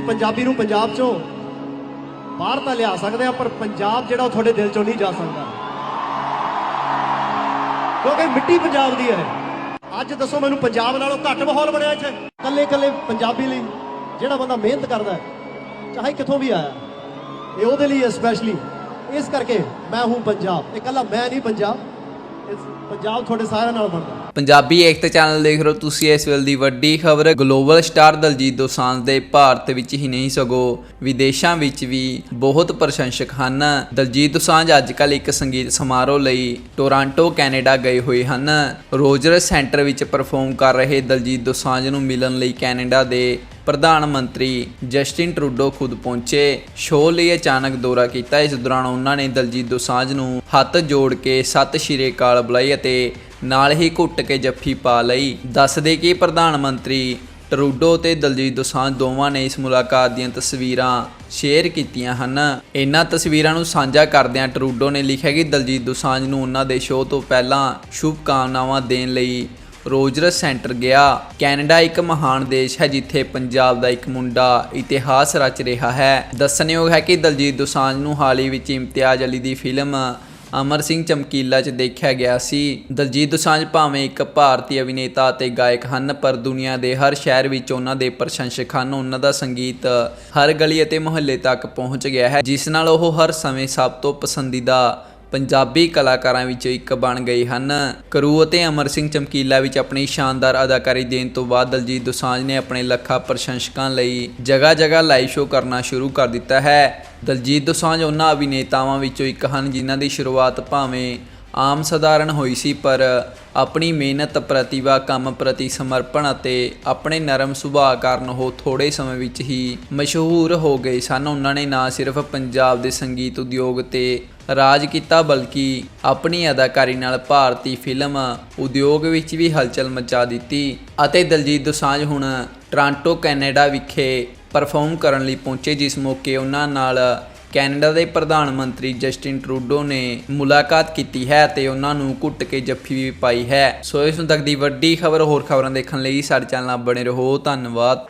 ਪੰਜਾਬੀ ਨੂੰ ਪੰਜਾਬ ਚੋਂ ਬਾਹਰ ਤਾਂ ਲਿਆ ਸਕਦੇ ਆ, ਪਰ ਪੰਜਾਬ ਜਿਹੜਾ ਉਹ ਤੁਹਾਡੇ ਦਿਲ ਚੋਂ ਨਹੀਂ ਜਾ ਸਕਦਾ। ਕਿਉਂਕਿ ਮਿੱਟੀ ਪੰਜਾਬ ਦੀ ਹੈ। ਅੱਜ ਦੱਸੋ ਮੈਨੂੰ ਪੰਜਾਬ ਨਾਲੋਂ ਘੱਟ ਮਾਹੌਲ ਬਣਿਆ ਇੱਥੇ। ਕੱਲੇ ਕੱਲੇ ਪੰਜਾਬੀ ਲਈ ਜਿਹੜਾ ਬੰਦਾ ਮਿਹਨਤ ਕਰਦਾ ਚਾਹੇ ਕਿੱਥੋਂ ਵੀ ਆਇਆ, ਇਹ ਉਹਦੇ ਲਈ ਸਪੈਸ਼ਲੀ ਇਸ ਕਰਕੇ ਮੈਂ ਹੂੰ ਪੰਜਾਬ। ਇਹ ਕੱਲਾ ਮੈਂ ਨਹੀਂ ਪੰਜਾਬ। ਪੰਜਾਬ ਤੁਹਾਡੇ ਸਾਰਿਆਂ ਨਾਲ ਬਣਦਾ। ਪੰਜਾਬੀ ਏਕਤਾ ਚੈਨਲ ਦੇਖ ਰਹੇ ਤੁਸੀਂ, ਇਸ ਵੇਲੇ ਦੀ ਵੱਡੀ ਖਬਰ, ਗਲੋਬਲ ਸਟਾਰ ਦਲਜੀਤ ਦੋਸਾਂਝ ਦੇ ਭਾਰਤ ਵਿੱਚ ਹੀ ਨਹੀਂ, ਸਗੋਂ ਵਿਦੇਸ਼ਾਂ ਵਿੱਚ ਵੀ ਬਹੁਤ ਪ੍ਰਸ਼ੰਸਕ ਹਨ। ਦਲਜੀਤ ਦੋਸਾਂਝ ਅੱਜ ਅੱਜਕੱਲ ਇੱਕ ਸੰਗੀਤ ਸਮਾਰੋਹ ਲਈ ਟੋਰਾਂਟੋ, ਕੈਨੇਡਾ ਗਏ ਹੋਏ ਹਨ। ਰੋਜ਼ਰ ਸੈਂਟਰ ਵਿੱਚ ਪਰਫਾਰਮ ਕਰ ਰਹੇ ਦਲਜੀਤ ਦੋਸਾਂਝ ਨੂੰ ਮਿਲਣ ਲਈ ਕੈਨੇਡਾ ਦੇ ਪ੍ਰਧਾਨ ਮੰਤਰੀ ਜਸਟਿਨ ਟਰੂਡੋ ਖੁਦ ਪਹੁੰਚੇ। ਸ਼ੋਅ ਲਈ ਅਚਾਨਕ ਦੌਰਾ ਕੀਤਾ। ਇਸ ਦੌਰਾਨ ਉਹਨਾਂ ਨੇ ਦਲਜੀਤ ਦੋਸਾਂਝ ਨੂੰ ਹੱਥ ਜੋੜ ਕੇ ਸਤਿ ਸ਼੍ਰੀ ਅਕਾਲ ਬੁਲਾਈ ਅਤੇ ਨਾਲ ਹੀ ਘੁੱਟ ਕੇ ਜੱਫੀ ਪਾ ਲਈ। ਦੱਸਦੇ ਕਿ ਪ੍ਰਧਾਨ ਮੰਤਰੀ ਟਰੂਡੋ ਤੇ ਦਲਜੀਤ ਦੋਸਾਂਝ ਦੋਵਾਂ ਨੇ ਇਸ ਮੁਲਾਕਾਤ ਦੀਆਂ ਤਸਵੀਰਾਂ ਸ਼ੇਅਰ ਕੀਤੀਆਂ ਹਨ। ਇਹਨਾਂ ਤਸਵੀਰਾਂ ਨੂੰ ਸਾਂਝਾ ਕਰਦਿਆਂ ਟਰੂਡੋ ਨੇ ਲਿਖਿਆ ਕਿ ਦਲਜੀਤ ਦੋਸਾਂਝ ਨੂੰ ਉਹਨਾਂ ਦੇ ਸ਼ੋਅ ਤੋਂ ਪਹਿਲਾਂ ਸ਼ੁਭ ਕਾਮਨਾਵਾਂ ਦੇਣ ਲਈ ਰੋਜਰਸ ਸੈਂਟਰ ਗਿਆ। ਕੈਨੇਡਾ ਇੱਕ ਮਹਾਨ ਦੇਸ਼ ਹੈ, ਜਿੱਥੇ ਪੰਜਾਬ ਦਾ ਇੱਕ ਮੁੰਡਾ ਇਤਿਹਾਸ ਰਚ ਰਿਹਾ ਹੈ। ਦੱਸਣਯੋਗ ਹੈ ਕਿ ਦਲਜੀਤ ਦੋਸਾਂਝ ਨੂੰ ਹਾਲ ਹੀ ਵਿੱਚ ਇਮਤਿਆਜ਼ ਅਲੀ ਦੀ ਫਿਲਮ ਅਮਰ ਸਿੰਘ ਚਮਕੀਲਾ 'ਚ ਦੇਖਿਆ ਗਿਆ ਸੀ। ਦਲਜੀਤ ਦੋਸਾਂਝ ਭਾਵੇਂ ਇੱਕ ਭਾਰਤੀ ਅਭਿਨੇਤਾ ਅਤੇ ਗਾਇਕ ਹਨ, ਪਰ ਦੁਨੀਆ ਦੇ ਹਰ ਸ਼ਹਿਰ ਵਿੱਚ ਉਹਨਾਂ ਦੇ ਪ੍ਰਸ਼ੰਸਕ ਹਨ। ਉਹਨਾਂ ਦਾ ਸੰਗੀਤ ਹਰ ਗਲੀ ਅਤੇ ਮੁਹੱਲੇ ਤੱਕ ਪਹੁੰਚ ਗਿਆ ਹੈ, ਜਿਸ ਨਾਲ ਉਹ ਹਰ ਸਮੇਂ ਸਭ ਤੋਂ ਪਸੰਦੀਦਾ ਪੰਜਾਬੀ ਕਲਾਕਾਰਾਂ ਵਿੱਚੋਂ ਇੱਕ ਬਣ ਗਏ ਹਨ। ਕਰੂ ਅਤੇ ਅਮਰ ਸਿੰਘ ਚਮਕੀਲਾ ਵਿੱਚ ਆਪਣੀ ਸ਼ਾਨਦਾਰ ਅਦਾਕਾਰੀ ਦੇਣ ਤੋਂ ਬਾਅਦ ਦਲਜੀਤ ਦੋਸਾਂਝ ਨੇ ਆਪਣੇ ਲੱਖਾਂ ਪ੍ਰਸ਼ੰਸਕਾਂ ਲਈ ਜਗ੍ਹਾ-ਜਗ੍ਹਾ ਲਾਈਵ ਸ਼ੋਅ ਕਰਨਾ ਸ਼ੁਰੂ ਕਰ ਦਿੱਤਾ ਹੈ। ਦਲਜੀਤ ਦੋਸਾਂਝ ਉਹਨਾਂ ਅਭਿਨੇਤਾਵਾਂ ਵਿੱਚੋਂ ਇੱਕ ਹਨ ਜਿਨ੍ਹਾਂ ਦੀ ਸ਼ੁਰੂਆਤ ਭਾਵੇਂ ਆਮ ਸਧਾਰਨ ਹੋਈ ਸੀ, ਪਰ ਆਪਣੀ ਮਿਹਨਤ ਪ੍ਰਤਿਭਾ, ਕੰਮ ਪ੍ਰਤੀ ਸਮਰਪਣ ਅਤੇ ਆਪਣੇ ਨਰਮ ਸੁਭਾਅ ਕਾਰਨ ਉਹ ਥੋੜੇ ਸਮੇਂ ਵਿੱਚ ਹੀ ਮਸ਼ਹੂਰ ਹੋ ਗਏ ਸਨ। ਉਹਨਾਂ ਨੇ ਨਾ ਸਿਰਫ ਪੰਜਾਬ ਦੇ ਸੰਗੀਤ ਉਦਯੋਗ ਤੇ ਰਾਜ ਕੀਤਾ, ਬਲਕਿ ਆਪਣੀ ਅਦਾਕਾਰੀ ਨਾਲ ਭਾਰਤੀ ਫਿਲਮ ਉਦਯੋਗ ਵਿੱਚ ਵੀ ਹਲਚਲ ਮਚਾ ਦਿੱਤੀ ਅਤੇ ਦਲਜੀਤ ਦੋਸਾਂਝ ਹੁਣ ਟੋਰਾਂਟੋ, ਕੈਨੇਡਾ ਵਿਖੇ ਪਰਫਾਰਮ ਕਰਨ ਲਈ ਪਹੁੰਚੇ, ਜਿਸ ਮੌਕੇ ਉਹਨਾਂ ਨਾਲ ਕੈਨੇਡਾ ਦੇ ਪ੍ਰਧਾਨ ਮੰਤਰੀ ਜਸਟਿਨ ਟਰੂਡੋ ਨੇ ਮੁਲਾਕਾਤ ਕੀਤੀ ਹੈ ਤੇ ਉਹਨਾਂ ਨੂੰ ਘੁੱਟ ਕੇ ਜੱਫੀ ਵੀ ਪਾਈ ਹੈ। ਸੋ ਇਸ ਨੂੰ ਤੱਕ ਦੀ ਵੱਡੀ ਖਬਰ ਹੋਰ ਖਬਰਾਂ ਦੇਖਣ ਲਈ ਸਾਡੇ ਚੈਨਲ ਨਾਲ ਬਣੇ ਰਹੋ। ਧੰਨਵਾਦ।